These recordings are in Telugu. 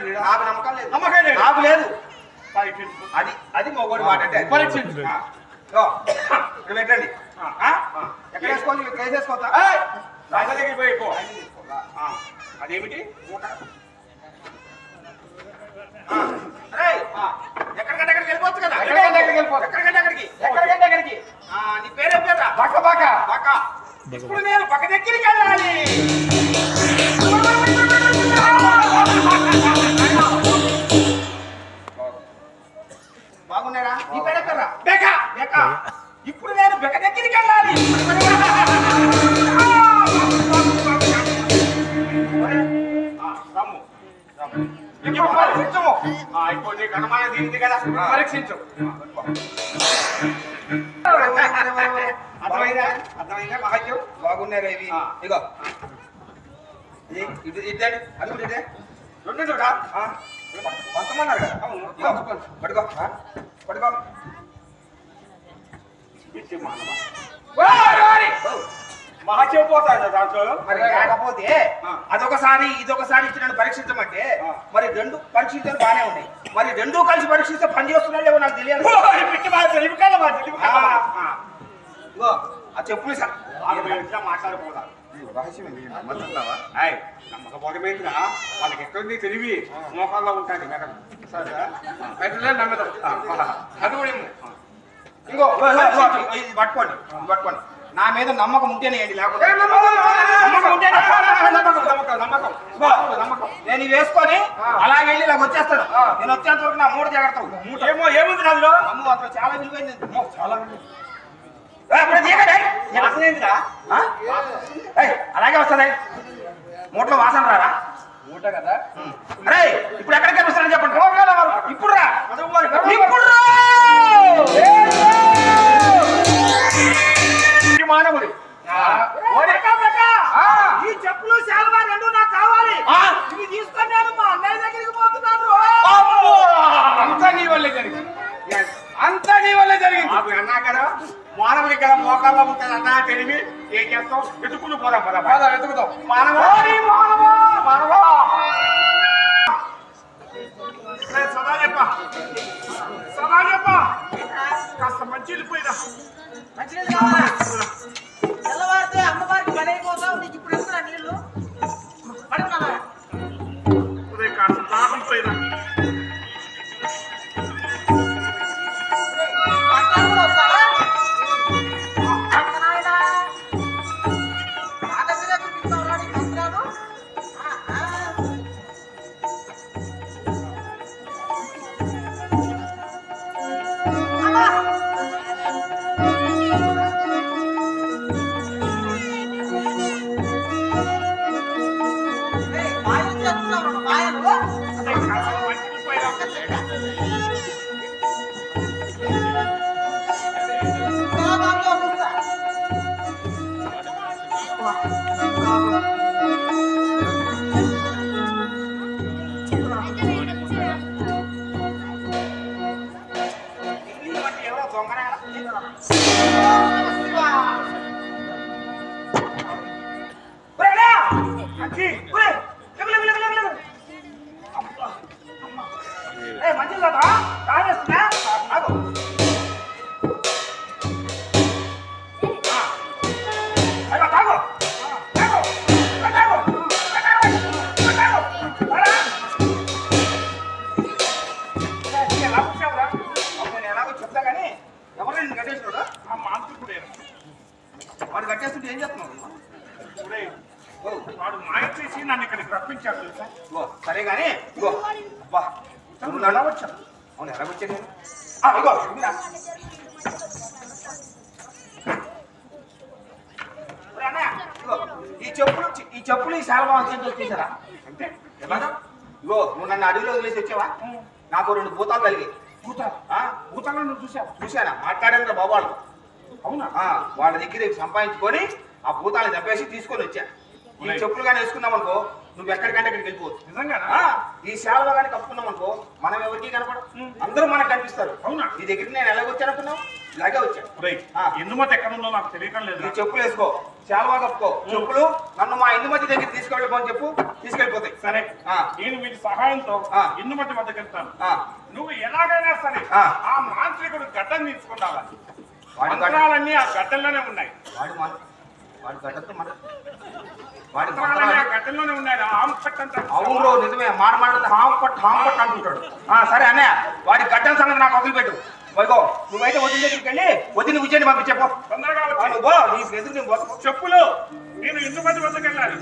నమ్మకం లేదా నాకు నమ్మకం లేదు. నమ్మకం లేదు. నాకు లేదు. అది అది మొగోడి మాట అంటే. ఇక్కడ పెట్టండి? ఎక్కడ వేసుకోవాలి? ఇక్కడ ఏయ్! రాజా దగ్గరికి పోయి పో. ఆ, అదేమిటి? ఎక్కడికంటే అక్కడికి వెళ్ళిపోవచ్చు కదా. ఎక్కడికంటే అక్కడికి వెళ్ళిపో. ఎక్కడికంటే అక్కడికి. ఎక్కడికంటే అక్కడికి. ఆ, నీ పేరేం పేరా పక్క పక్క పక్క ఇప్పుడు నేను పక్క దగ్గరికి వెళ్ళాలి. ఇది అది కూడా రెండు చూడా కదా అవును. దాంట్లో మరి లేకపోతే ఆ. అదొకసారి ఇదొకసారి ఇచ్చి నన్ను పరీక్షించమంటే. మరి రెండు పరీక్షించడం బానే ఉన్నాయి మరి రెండు కలిసి పరీక్షిస్తే పని చేస్తున్నా లేవో నాకు తెలియదు తెలివి కల మా తెలివి. ఆ, చెప్పులు సార్ మాట్లాడకూడదు రహస్యం? ఆయ్ నమ్మకపోవడమేంటిరా వాళ్ళకి ఎక్కడుంది తెలివి? మోకాల్లో ఉంటాను మెదడు సరే అయితే నమ్మదు. అది కూడా. ఇంకో పట్టుకోండి పట్టుకోండి. నా మీద నమ్మకం ఉంటేనే ఏంటి? లేకపోతే నమ్మకం, నమ్మకం నమ్మకం, నమ్మకం, నమ్మకం. నమ్మకం. నేను వేసుకొని. అలాగే వెళ్ళి ఇలా వచ్చేస్తాను. నేను వచ్చేంత వరకు నా మూడు జాగ్రత్త ఏమో ఏముంది అందులో అమ్ము అందులో చాలా విలువైంది. చాలా ఏ, అలాగే వస్తుంది. మూటలో వాసన రారా మూట కదా. అరే ఇప్పుడు ఎక్కడ కనిపిస్తారని చెప్పండి. ఇప్పుడు రా. ఇప్పుడు ఉంటుంది అన్నా తెలివి ఏం చేస్తాం వెతుకుని పోదాం పద పద. వెతుకుతాం మానవ మానవ! మానవ! సదా చెప్ప సదా చెప్ప కాస్త మంచి వెళ్ళిపోయినా మంచినీళ్ళు కావాలా? తెల్లవారితే అమ్మవారికి పని అయిపోతావు నీకు ఇప్పుడు నీళ్ళు? ఈ శాలభా వచ్చేసి వచ్చేసారా? అంటే ఇగో నువ్వు నన్ను అడవిలో వదిలేసి వచ్చావా? నాకు రెండు భూతాలు కలిగి భూతాలు? ఆ, భూతాలను నువ్వు చూసావా? చూశానా? మాట్లాడాను బాబు వాళ్ళు అవునా వాళ్ళ దగ్గర సంపాదించుకొని ఆ భూతాలను చంపేసి తీసుకొని వచ్చా. ఈ ఉన్నాయి. చెప్పులు కానీ వేసుకున్నాం అనుకో నువ్వు ఎక్కడికంటే అక్కడికి వెళ్ళిపోవచ్చు. నిజంగానా? ఆ, ఈ శాలువా కానీ కప్పుకున్నాం అనుకో మనం ఎవరికి కనపడం? అందరూ మనకు కనిపిస్తారు. అవునా? ఈ దగ్గరికి నేను ఎలాగొచ్చాను అనుకున్నావు? ఇలాగే వచ్చాను. ఎందుమత ఎక్కడ ఉందో నాకు తెలియటం లేదు ఈ చెప్పులు వేసుకో. చాలా కప్పుకో. చెప్పులు నన్ను మా మధ్య దగ్గర తీసుకెళ్ళిపోని చెప్పు తీసుకెళ్ళిపోతాయి. సరే ఆ. నేను వీటి సహాయంతో మట్టి వద్దకు వెళ్తాను. నువ్వు ఎలాగైనా సరే ఆ. మాంత్రికుడు గడ్డం గడ్డ- మంత్రాలన్నీ ఆ గడ్డల్లోనే ఉన్నాయి. వాడి వాడి గడ్డతో మన వాడి ఆంపట్ అంతా అవును నిజమే. మాట మాట హాం పట్ హాం పట్ అంటుంటాడు. సరే అన్నయ్య. వాడి గడ్డల సంగతి నాకు వదిలిపెట్టు వైగో నువ్వైతే వదిన దగ్గరికి వెళ్ళి వదిన విజయని పంపించేపో తొందరగా నువ్వు నీ ఎదురు. చెప్పులు. నేను ఇల్లు మట్టి వద్దకు వెళ్ళాలి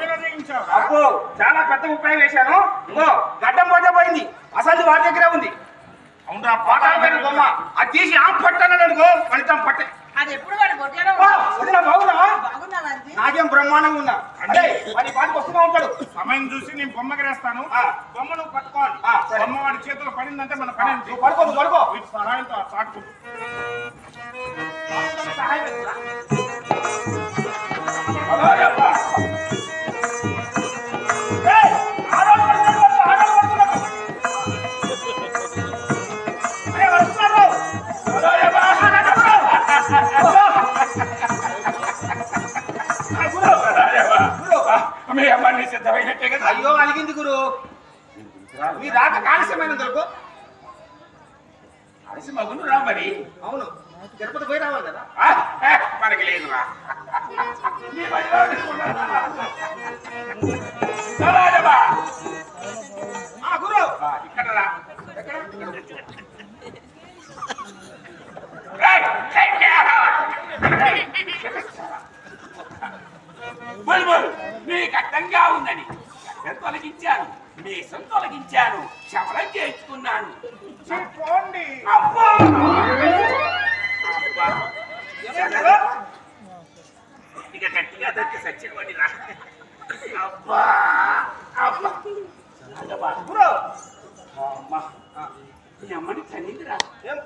మీద చేయించావు అబ్బో చాలా పెద్ద ఉపాయం వేశాను. ఇంకో గడ్డం పోతే పోయింది. అసలు వాడి దగ్గరే ఉంది. అవునా పాఠాలు పెరిగి బొమ్మ. అది తీసి ఆం పట్టాను అనుకో ఫలితం పట్టే. అది ఎప్పుడు నాకేం బ్రహ్మాండంగా ఉన్నా వేస్తాను ఆ. బొమ్మ నువ్వు పట్టుకోవాలి. బొమ్మ వాడి చేతిలో పడిందంటే మన పని నువ్వు పడుకో పడుకో. సహాయంతో చాటుకుంటు సహాయం అయ్యో అలిగింది గురు మీ రాక కాలుష్యమైనందుకు. కలిసి మగును రా మరి అవును. తిరుపతి పోయి రావాలి కదా. మనకి లేదురా. గురు. ఇక్కడ రా. ఎక్కడ? నీకు అడ్డంగా ఉందని. గడ్డం తొలగించాను మీసం తొలగించాను శవరం చేయించుకున్నాను అబ్బా! ఇక గట్టిగా దొరికి సచ్చినవాడి రా. అబ్బా! అమ్మా అమ్మని ఏం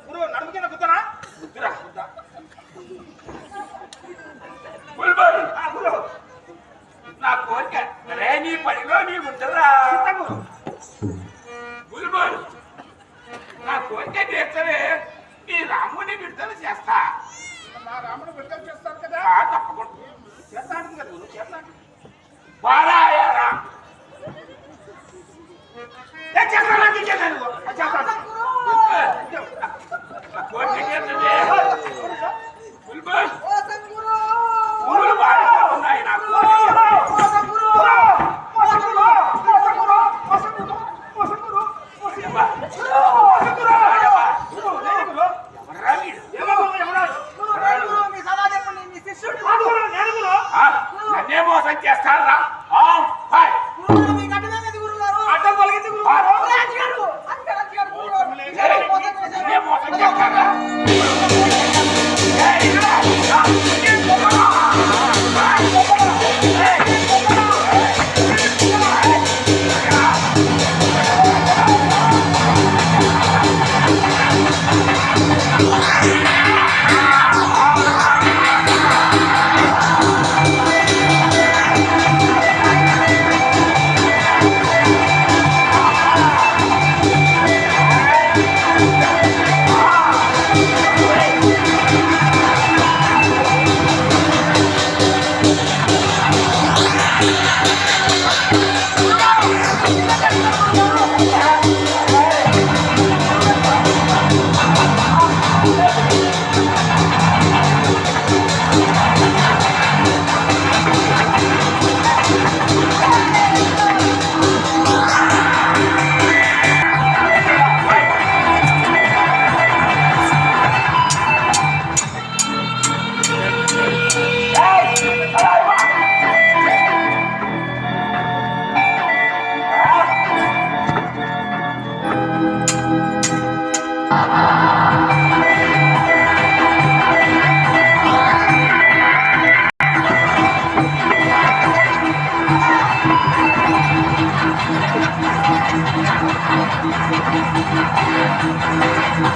నా కోరిక రే నీ పనిలో నీ ఉండరా చిత్త గురు బుల్బుల్ నా కోరిక తీర్చవే నీ రాముని విడుదల చేస్తా నా రాముడు విడుదల చేస్తాను కదా ఆ, తప్పకుండా చేస్తాను కదా గురు చేస్తాను బారాయారా ఏ చేస్తాను అంటే చేస్తాను గురు. ఆ, చేస్తాను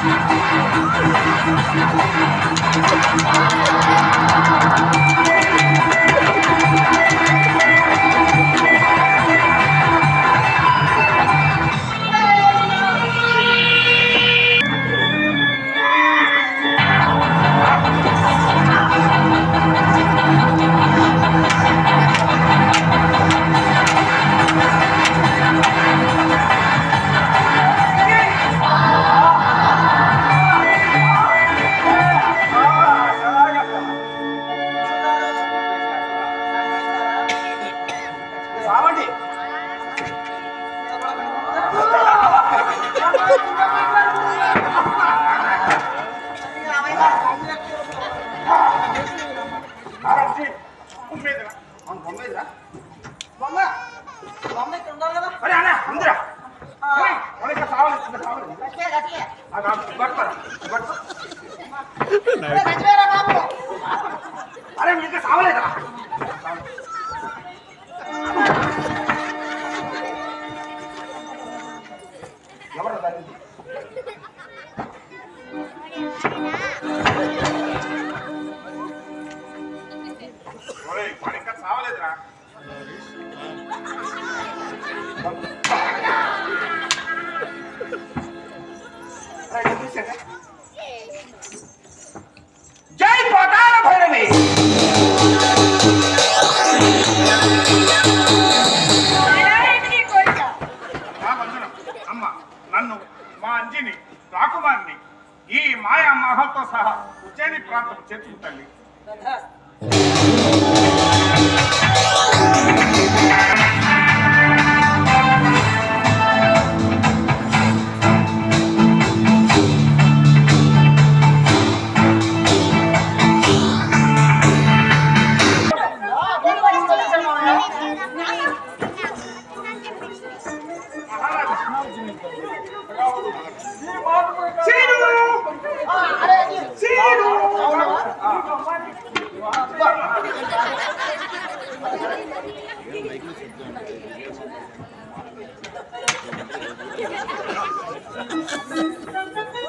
Thank you. అరే మీరు ఇంకా సావలేదా ఎవరు? దాన్ని ఒరేయ్, వాడు ఇంకా చావలేదురా జై పతాల భైరవి! అమ్మ నన్ను మా అంజిని రాకుమారిని ఈ మాయా మహల్తో సహా ఉజ్జయిని ప్రాంతం చేర్చుకు フフフフ。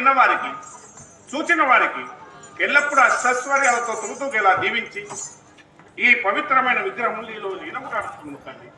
విన్నవారికి చూచిన వారికి ఎల్లప్పుడూ అష్టైశ్వర్యాలతో తులుతూగేలా దీవించి ఈ పవిత్రమైన విగ్రహం నీలో లీనముగా తల్లి